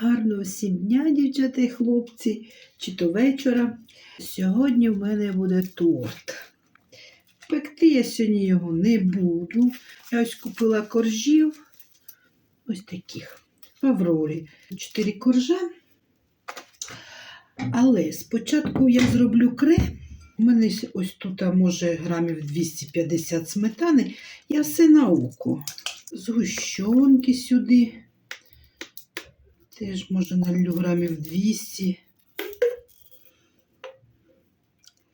Гарного всім дня, дівчата і хлопці, чи то вечора. Сьогодні в мене буде торт. Пекти я сьогодні його не буду. Я ось купила коржів. Ось таких. В Аврорі. Чотири коржа. Але спочатку я зроблю крем. У мене ось тут, може, грамів 250 сметани. Я все на око. Згущенки сюди. Теж може налью грамів 200.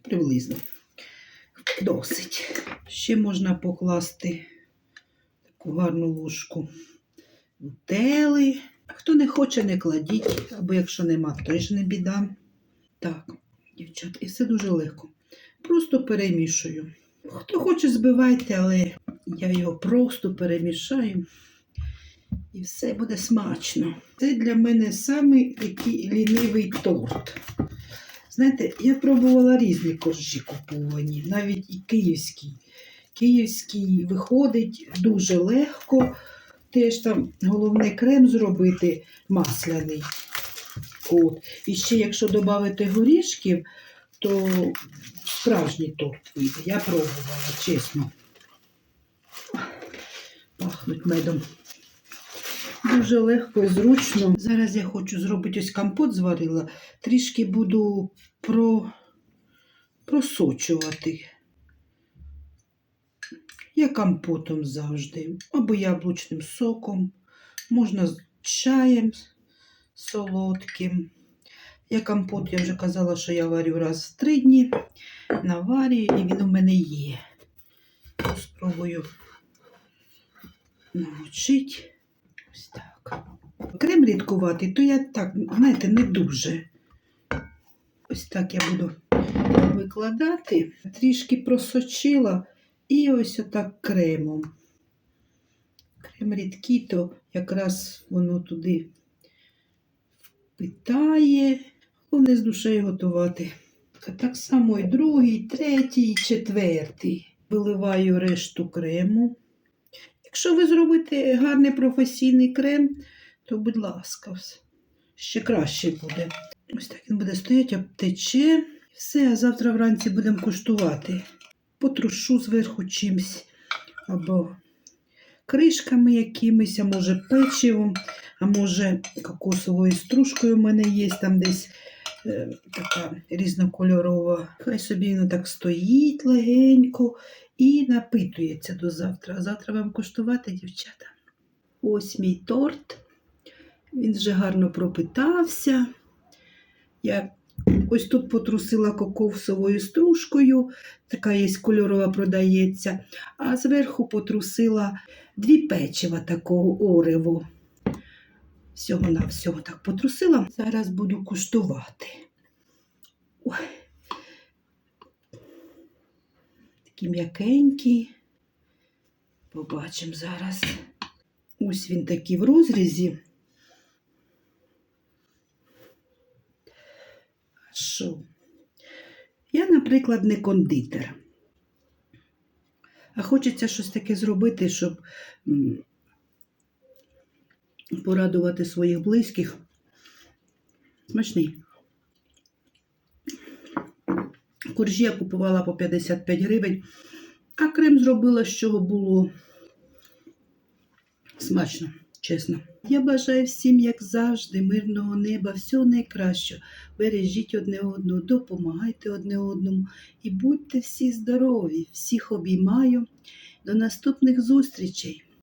Приблизно. Досить. Ще можна покласти таку гарну ложку нутели. Хто не хоче, не кладіть, або якщо нема, теж не біда. Так, дівчата, і все дуже легко. Просто перемішую. Хто хоче, збивайте, але я його просто перемішаю. І все буде смачно. Це для мене самий такий лінивий торт. Знаєте, я пробувала різні коржі куповані, навіть і київський. Київський виходить дуже легко. Теж там головне крем зробити масляний. От. І ще, якщо додати горішків, то справжній торт вийде. Я пробувала, чесно. Пахнуть медом. Дуже легко і зручно. Зараз я хочу зробити ось компот зварила. Трішки буду про... просочувати. Я компотом завжди. Або яблучним соком. Можна з чаєм солодким. Я компот, я вже казала, що я варю раз в три дні. Наварюю, і він у мене є. Спробую намочити. Крем рідкуватий, то я так, знаєте, не дуже. Ось так я буду викладати. Трішки просочила і ось отак кремом. Крем рідкий, то якраз воно туди впитає. Головне з душею готувати. Так само і другий, третій, четвертий. Виливаю решту крему. Якщо ви зробите гарний професійний крем, то, будь ласка, ще краще буде. Ось так він буде стояти, обтече. Все, а завтра вранці будемо куштувати. Потрушу зверху чимось або кришками якимись, а може печивом, а може кокосовою стружкою у мене є там десь е, така різнокольорова. Хай собі воно так стоїть легенько і напитується до завтра. А завтра вам куштувати, дівчата. Ось мій торт. Він вже гарно пропитався. Я ось тут потрусила кокосовою стружкою, така є кольорова продається, а зверху потрусила дві печива такого ореву. Всього на всього так потрусила. Зараз буду куштувати. Ой. Такі м'якенькі. Побачимо зараз. Ось він такий в розрізі. Що? Я, наприклад, не кондитер. А хочеться щось таке зробити, щоб порадувати своїх близьких. Смачний. Коржі я купувала по 55 гривень, а крем зробила, з чого було смачно, чесно. Я бажаю всім, як завжди, мирного неба, всього найкращого. Бережіть одне одного, допомагайте одне одному і будьте всі здорові. Всіх обіймаю. До наступних зустрічей!